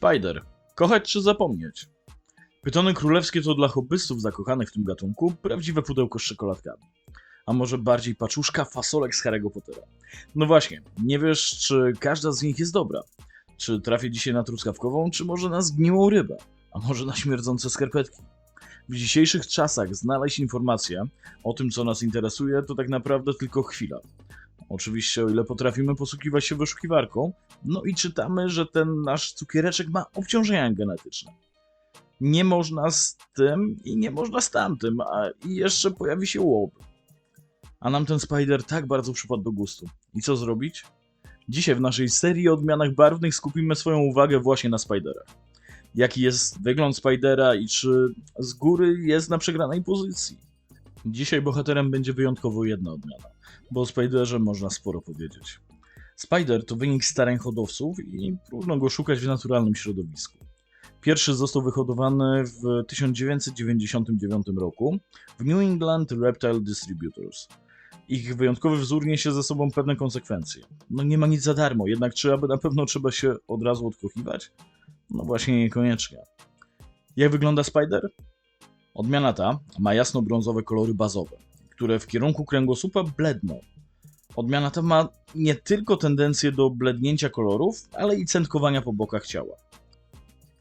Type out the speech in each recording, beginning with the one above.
Spider. Kochać czy zapomnieć? Pytony królewskie to dla hobbystów zakochanych w tym gatunku prawdziwe pudełko z czekoladkami. A może bardziej paczuszka fasolek z Harry'ego Pottera. No właśnie, nie wiesz, czy każda z nich jest dobra. Czy trafię dzisiaj na truskawkową, czy może na zgniłą rybę, a może na śmierdzące skarpetki. W dzisiejszych czasach znaleźć informację o tym, co nas interesuje, to tak naprawdę tylko chwila. Oczywiście, o ile potrafimy posługiwać się wyszukiwarką, no i czytamy, że ten nasz cukiereczek ma obciążenia genetyczne. Nie można z tym i nie można z tamtym, a i jeszcze pojawi się łob. A nam ten Spider tak bardzo przypadł do gustu. I co zrobić? Dzisiaj w naszej serii o odmianach barwnych skupimy swoją uwagę właśnie na Spiderach. Jaki jest wygląd Spidera i czy z góry jest na przegranej pozycji? Dzisiaj bohaterem będzie wyjątkowo jedna odmiana, bo o Spiderze można sporo powiedzieć. Spider to wynik starań hodowców i próżno go szukać w naturalnym środowisku. Pierwszy został wyhodowany w 1999 roku w New England Reptile Distributors. Ich wyjątkowy wzór niesie ze sobą pewne konsekwencje. No nie ma nic za darmo, jednak czy aby na pewno trzeba się od razu odkochiwać? No właśnie niekoniecznie. Jak wygląda Spider? Odmiana ta ma jasno-brązowe kolory bazowe, które w kierunku kręgosłupa bledną. Odmiana ta ma nie tylko tendencję do blednięcia kolorów, ale i centkowania po bokach ciała.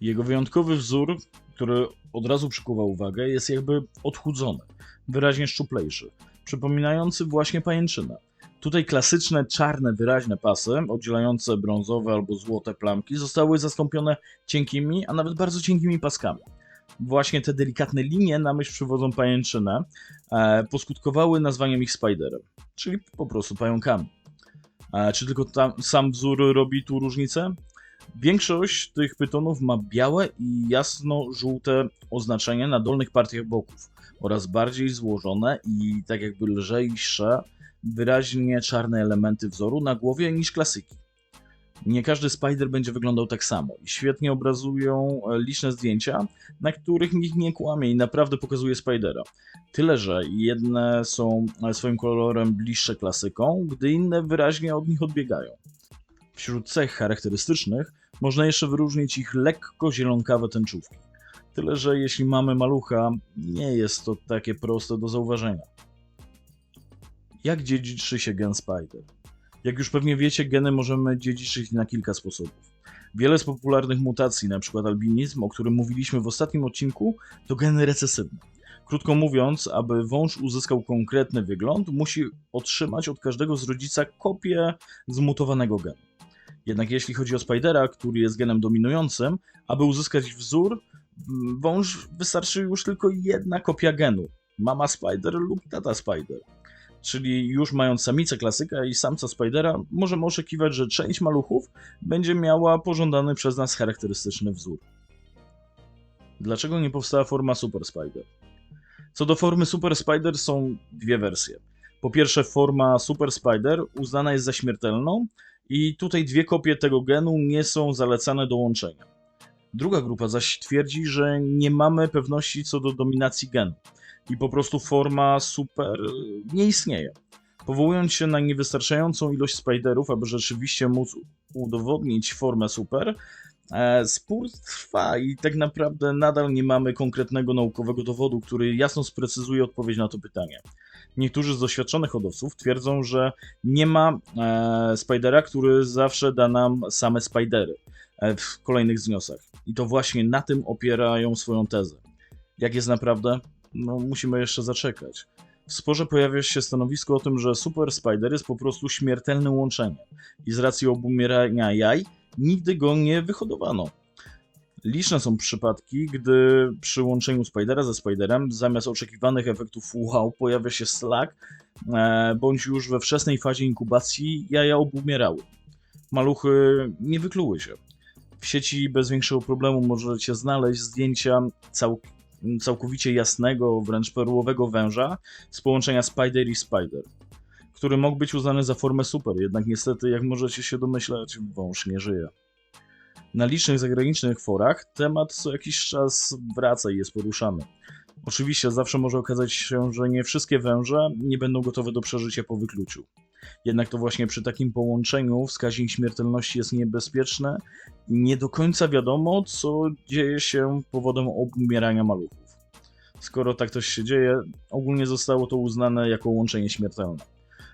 Jego wyjątkowy wzór, który od razu przykuwa uwagę, jest jakby odchudzony, wyraźnie szczuplejszy, przypominający właśnie pajęczynę. Tutaj klasyczne czarne, wyraźne pasy, oddzielające brązowe albo złote plamki, zostały zastąpione cienkimi, a nawet bardzo cienkimi paskami. Właśnie te delikatne linie na myśl przywodzą pajęczynę, e, poskutkowały nazwaniem ich spiderem, czyli po prostu pająkami. E, czy tylko tam, sam wzór robi tu różnicę? Większość tych pytonów ma białe i jasno-żółte oznaczenie na dolnych partiach boków oraz bardziej złożone i tak jakby lżejsze, wyraźnie czarne elementy wzoru na głowie niż klasyki. Nie każdy Spider będzie wyglądał tak samo świetnie obrazują e, liczne zdjęcia, na których nikt nie kłamie i naprawdę pokazuje Spidera. Tyle, że jedne są e, swoim kolorem bliższe klasyką, gdy inne wyraźnie od nich odbiegają. Wśród cech charakterystycznych można jeszcze wyróżnić ich lekko zielonkawe tęczówki. Tyle, że jeśli mamy malucha, nie jest to takie proste do zauważenia. Jak dziedziczy się gen Spider? Jak już pewnie wiecie, geny możemy dziedziczyć na kilka sposobów. Wiele z popularnych mutacji, np. albinizm, o którym mówiliśmy w ostatnim odcinku, to geny recesywne. Krótko mówiąc, aby wąż uzyskał konkretny wygląd, musi otrzymać od każdego z rodzica kopię zmutowanego genu. Jednak jeśli chodzi o Spidera, który jest genem dominującym, aby uzyskać wzór, mm, wąż wystarczy już tylko jedna kopia genu. Mama Spider lub tata Spider. Czyli już mając samicę klasyka i samca Spidera, możemy oszukiwać, że część maluchów będzie miała pożądany przez nas charakterystyczny wzór. Dlaczego nie powstała forma Super Spider? Co do formy Super Spider są dwie wersje. Po pierwsze, forma Super Spider uznana jest za śmiertelną i tutaj dwie kopie tego genu nie są zalecane do łączenia. Druga grupa zaś twierdzi, że nie mamy pewności co do dominacji genu i po prostu forma super nie istnieje. Powołując się na niewystarczającą ilość spiderów, aby rzeczywiście móc udowodnić formę super, e, spór trwa i tak naprawdę nadal nie mamy konkretnego naukowego dowodu, który jasno sprecyzuje odpowiedź na to pytanie. Niektórzy z doświadczonych hodowców twierdzą, że nie ma e, spidera, który zawsze da nam same spidery e, w kolejnych zniosach. I to właśnie na tym opierają swoją tezę. Jak jest naprawdę? No, musimy jeszcze zaczekać. W sporze pojawia się stanowisko o tym, że Super Spider jest po prostu śmiertelnym łączeniem i z racji obumierania jaj nigdy go nie wyhodowano. Liczne są przypadki, gdy przy łączeniu Spidera ze Spiderem zamiast oczekiwanych efektów wow pojawia się slak, e, bądź już we wczesnej fazie inkubacji jaja obumierały. Maluchy nie wykluły się. W sieci bez większego problemu możecie znaleźć zdjęcia całk całkowicie jasnego, wręcz perłowego węża z połączenia Spider i Spider, który mógł być uznany za formę super, jednak niestety, jak możecie się domyślać, wąż nie żyje. Na licznych zagranicznych forach temat co jakiś czas wraca i jest poruszany. Oczywiście zawsze może okazać się, że nie wszystkie węże nie będą gotowe do przeżycia po wykluciu. Jednak to właśnie przy takim połączeniu wskaźnik śmiertelności jest niebezpieczny i nie do końca wiadomo, co dzieje się powodem obumierania maluchów. Skoro tak coś się dzieje, ogólnie zostało to uznane jako łączenie śmiertelne.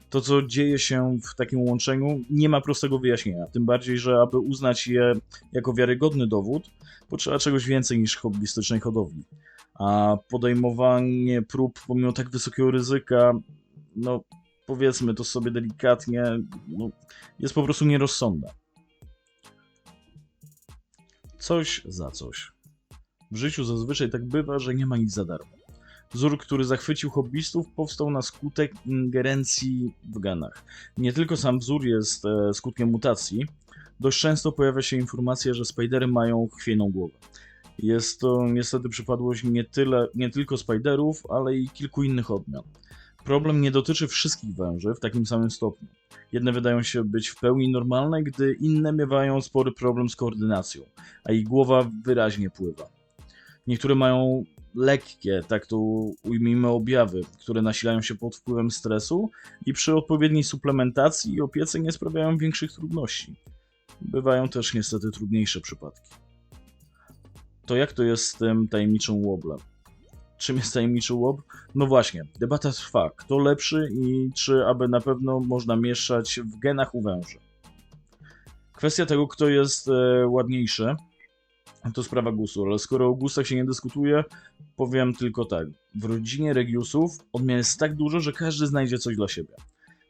To, co dzieje się w takim łączeniu, nie ma prostego wyjaśnienia. Tym bardziej, że aby uznać je jako wiarygodny dowód, potrzeba czegoś więcej niż hobbystycznej hodowli. A podejmowanie prób pomimo tak wysokiego ryzyka, no powiedzmy to sobie delikatnie, no, jest po prostu nierozsądne. Coś za coś. W życiu zazwyczaj tak bywa, że nie ma nic za darmo. Wzór, który zachwycił hobbystów, powstał na skutek ingerencji w genach. Nie tylko sam wzór jest e, skutkiem mutacji, dość często pojawia się informacja, że spidery mają chwiejną głowę. Jest to niestety przypadłość nie, tyle, nie tylko spiderów, ale i kilku innych odmian. Problem nie dotyczy wszystkich węży w takim samym stopniu. Jedne wydają się być w pełni normalne, gdy inne miewają spory problem z koordynacją, a ich głowa wyraźnie pływa. Niektóre mają lekkie, tak to ujmijmy, objawy, które nasilają się pod wpływem stresu i przy odpowiedniej suplementacji i opiece nie sprawiają większych trudności. Bywają też niestety trudniejsze przypadki. To jak to jest z tym tajemniczym łoblem? Czym jest tajemniczy łob? No właśnie, debata trwa. Kto lepszy i czy aby na pewno można mieszać w genach u węży? Kwestia tego, kto jest e, ładniejszy, to sprawa gustu, ale skoro o gustach się nie dyskutuje, powiem tylko tak. W rodzinie Regiusów odmian jest tak dużo, że każdy znajdzie coś dla siebie.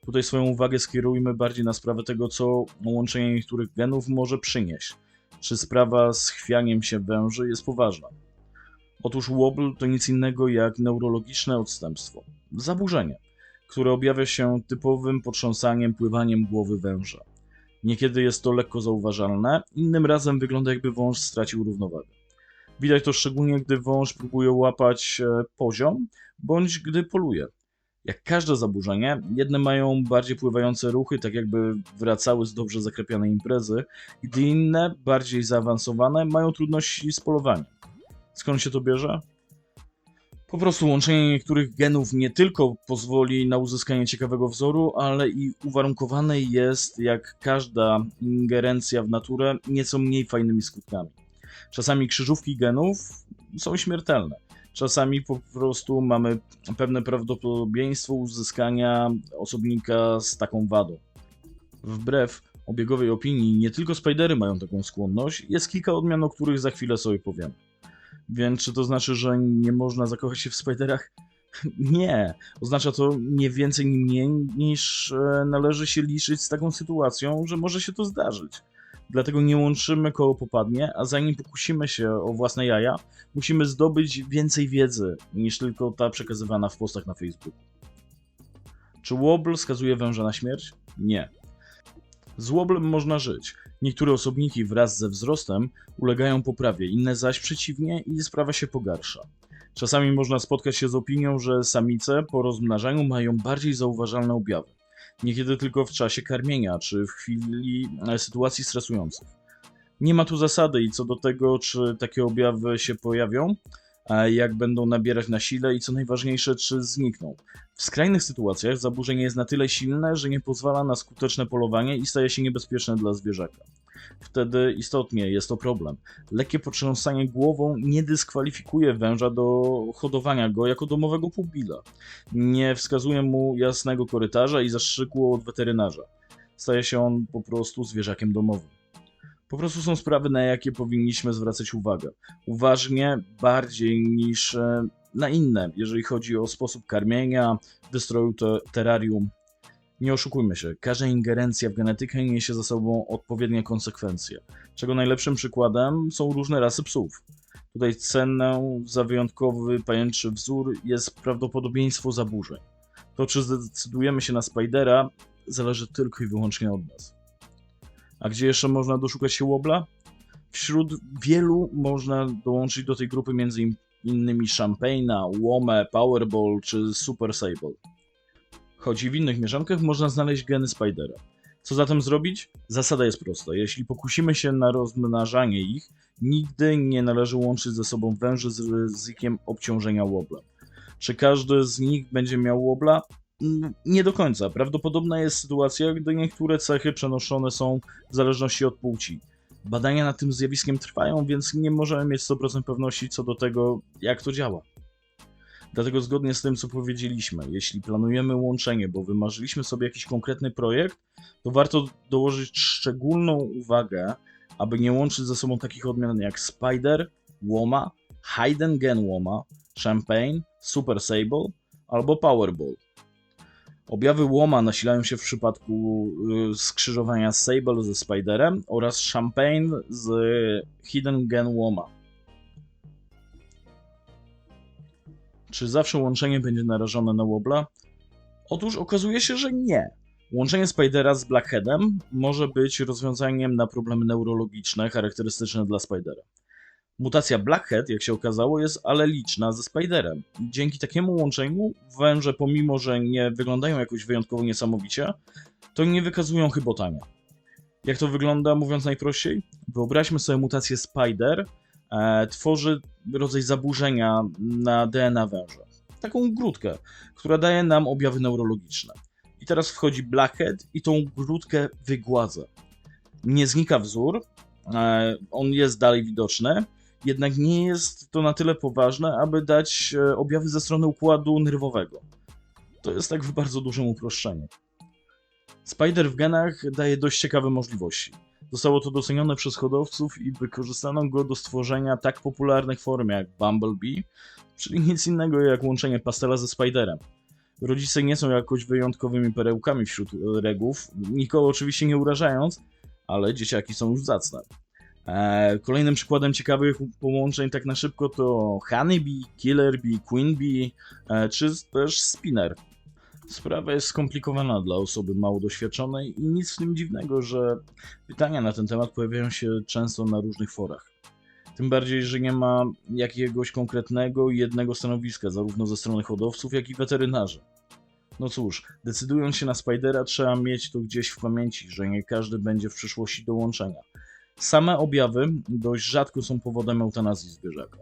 Tutaj swoją uwagę skierujmy bardziej na sprawę tego, co łączenie niektórych genów może przynieść. Czy sprawa z chwianiem się węży jest poważna? Otóż wobble to nic innego jak neurologiczne odstępstwo. Zaburzenie, które objawia się typowym potrząsaniem, pływaniem głowy węża. Niekiedy jest to lekko zauważalne, innym razem wygląda jakby wąż stracił równowagę. Widać to szczególnie, gdy wąż próbuje łapać e, poziom, bądź gdy poluje. Jak każde zaburzenie, jedne mają bardziej pływające ruchy, tak jakby wracały z dobrze zaklepianej imprezy, gdy inne, bardziej zaawansowane, mają trudności z polowaniem. Skąd się to bierze? Po prostu łączenie niektórych genów nie tylko pozwoli na uzyskanie ciekawego wzoru, ale i uwarunkowane jest, jak każda ingerencja w naturę, nieco mniej fajnymi skutkami. Czasami krzyżówki genów są śmiertelne. Czasami po prostu mamy pewne prawdopodobieństwo uzyskania osobnika z taką wadą. Wbrew obiegowej opinii, nie tylko spidery mają taką skłonność, jest kilka odmian, o których za chwilę sobie powiem. Więc czy to znaczy, że nie można zakochać się w Spiderach? Nie. Oznacza to nie więcej, ni mniej niż e, należy się liczyć z taką sytuacją, że może się to zdarzyć. Dlatego nie łączymy koło popadnie, a zanim pokusimy się o własne jaja, musimy zdobyć więcej wiedzy niż tylko ta przekazywana w postach na Facebooku. Czy Wobble skazuje węża na śmierć? Nie. Z Wobblem można żyć. Niektóre osobniki wraz ze wzrostem ulegają poprawie, inne zaś przeciwnie i sprawa się pogarsza. Czasami można spotkać się z opinią, że samice po rozmnażaniu mają bardziej zauważalne objawy. Niekiedy tylko w czasie karmienia czy w chwili e, sytuacji stresujących. Nie ma tu zasady i co do tego, czy takie objawy się pojawią, jak będą nabierać na sile i co najważniejsze, czy znikną. W skrajnych sytuacjach zaburzenie jest na tyle silne, że nie pozwala na skuteczne polowanie i staje się niebezpieczne dla zwierzaka. Wtedy istotnie jest to problem. Lekkie potrząsanie głową nie dyskwalifikuje węża do hodowania go jako domowego pubila. Nie wskazuje mu jasnego korytarza i zastrzyku od weterynarza. Staje się on po prostu zwierzakiem domowym. Po prostu są sprawy, na jakie powinniśmy zwracać uwagę. Uważnie, bardziej niż e, na inne, jeżeli chodzi o sposób karmienia, wystroju te terrarium. Nie oszukujmy się, każda ingerencja w genetykę niesie za sobą odpowiednie konsekwencje, czego najlepszym przykładem są różne rasy psów. Tutaj cenę za wyjątkowy pajęczy wzór jest prawdopodobieństwo zaburzeń. To, czy zdecydujemy się na Spidera, zależy tylko i wyłącznie od nas. A gdzie jeszcze można doszukać się łobla? Wśród wielu można dołączyć do tej grupy między innymi Champagne'a, Łomę, Powerball czy Super Sable. Choć w innych mieszankach można znaleźć geny Spidera. Co zatem zrobić? Zasada jest prosta. Jeśli pokusimy się na rozmnażanie ich, nigdy nie należy łączyć ze sobą węży z ryzykiem obciążenia łoblem. Czy każdy z nich będzie miał łobla? Mm, Nie do końca. Prawdopodobna jest sytuacja, gdy niektóre cechy przenoszone są w zależności od płci. Badania nad tym zjawiskiem trwają, więc nie możemy mieć 100% pewności co do tego, jak to działa. Dlatego zgodnie z tym, co powiedzieliśmy, jeśli planujemy łączenie, bo wymarzyliśmy sobie jakiś konkretny projekt, to warto dołożyć szczególną uwagę, aby nie łączyć ze sobą takich odmian jak Spider, Łoma, Hayden Gen Łoma, Champagne, Super Sable albo Powerball. Objawy łoma nasilają się w przypadku y, skrzyżowania Sable ze Spiderem oraz Champagne z Hidden Gen łoma. Czy zawsze łączenie będzie narażone na łobla? Otóż okazuje się, że nie. Łączenie Spidera z Blackheadem może być rozwiązaniem na problemy neurologiczne charakterystyczne dla Spidera. Mutacja Blackhead, jak się okazało, jest aleliczna ze Spiderem. Dzięki takiemu łączeniu węże, pomimo że nie wyglądają jakoś wyjątkowo niesamowicie, to nie wykazują chybotania. Jak to wygląda, mówiąc najprościej? Wyobraźmy sobie mutację Spider, tworzy rodzaj zaburzenia na DNA węża. Taką grudkę, która daje nam objawy neurologiczne. I teraz wchodzi Blackhead i tą grudkę wygładza. Nie znika wzór, e, on jest dalej widoczny, jednak nie jest to na tyle poważne, aby dać e, objawy ze strony układu nerwowego. To jest tak w bardzo dużym uproszczeniu. Spider w genach daje dość ciekawe możliwości. Zostało to docenione przez hodowców i wykorzystano go do stworzenia tak popularnych form jak Bumblebee, czyli nic innego jak łączenie pastela ze Spiderem. Rodzice nie są jakoś wyjątkowymi perełkami wśród e, regów, nikogo oczywiście nie urażając, ale dzieciaki są już zacne. Eee, Kolejnym przykładem ciekawych połączeń tak na szybko to Honeybee, Killer Bee, Queen Bee, e, czy też Spinner. Sprawa jest skomplikowana dla osoby mało doświadczonej i nic w tym dziwnego, że pytania na ten temat pojawiają się często na różnych forach. Tym bardziej, że nie ma jakiegoś konkretnego jednego stanowiska, zarówno ze strony hodowców, jak i weterynarzy. No cóż, decydując się na Spidera, trzeba mieć to gdzieś w pamięci, że nie każdy będzie w przyszłości do łączenia. Same objawy dość rzadko są powodem eutanazji zwierzaka.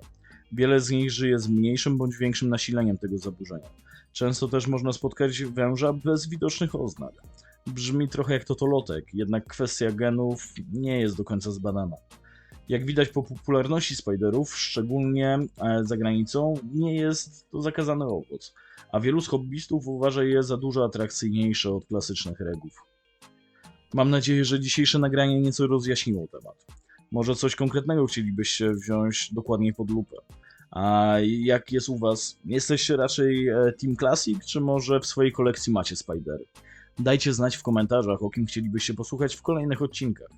Wiele z nich żyje z mniejszym bądź większym nasileniem tego zaburzenia. Często też można spotkać węża bez widocznych oznak. Brzmi trochę jak totolotek, jednak kwestia genów nie jest do końca zbadana. Jak widać po popularności spiderów, szczególnie e, za granicą, nie jest to zakazany owoc, a wielu z hobbystów uważa je za dużo atrakcyjniejsze od klasycznych regów. Mam nadzieję, że dzisiejsze nagranie nieco rozjaśniło temat. Może coś konkretnego chcielibyście wziąć dokładniej pod lupę. A jak jest u Was? Jesteście raczej e, Team Classic, czy może w swojej kolekcji macie Spidery? Dajcie znać w komentarzach, o kim chcielibyście posłuchać w kolejnych odcinkach.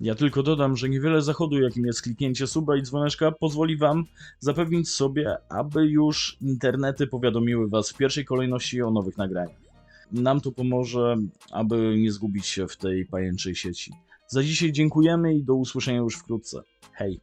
Ja tylko dodam, że niewiele zachodu, jakim jest kliknięcie suba i dzwoneczka, pozwoli Wam zapewnić sobie, aby już internety powiadomiły Was w pierwszej kolejności o nowych nagraniach. Nam to pomoże, aby nie zgubić się w tej pajęczej sieci. Za dzisiaj dziękujemy i do usłyszenia już wkrótce. Hej!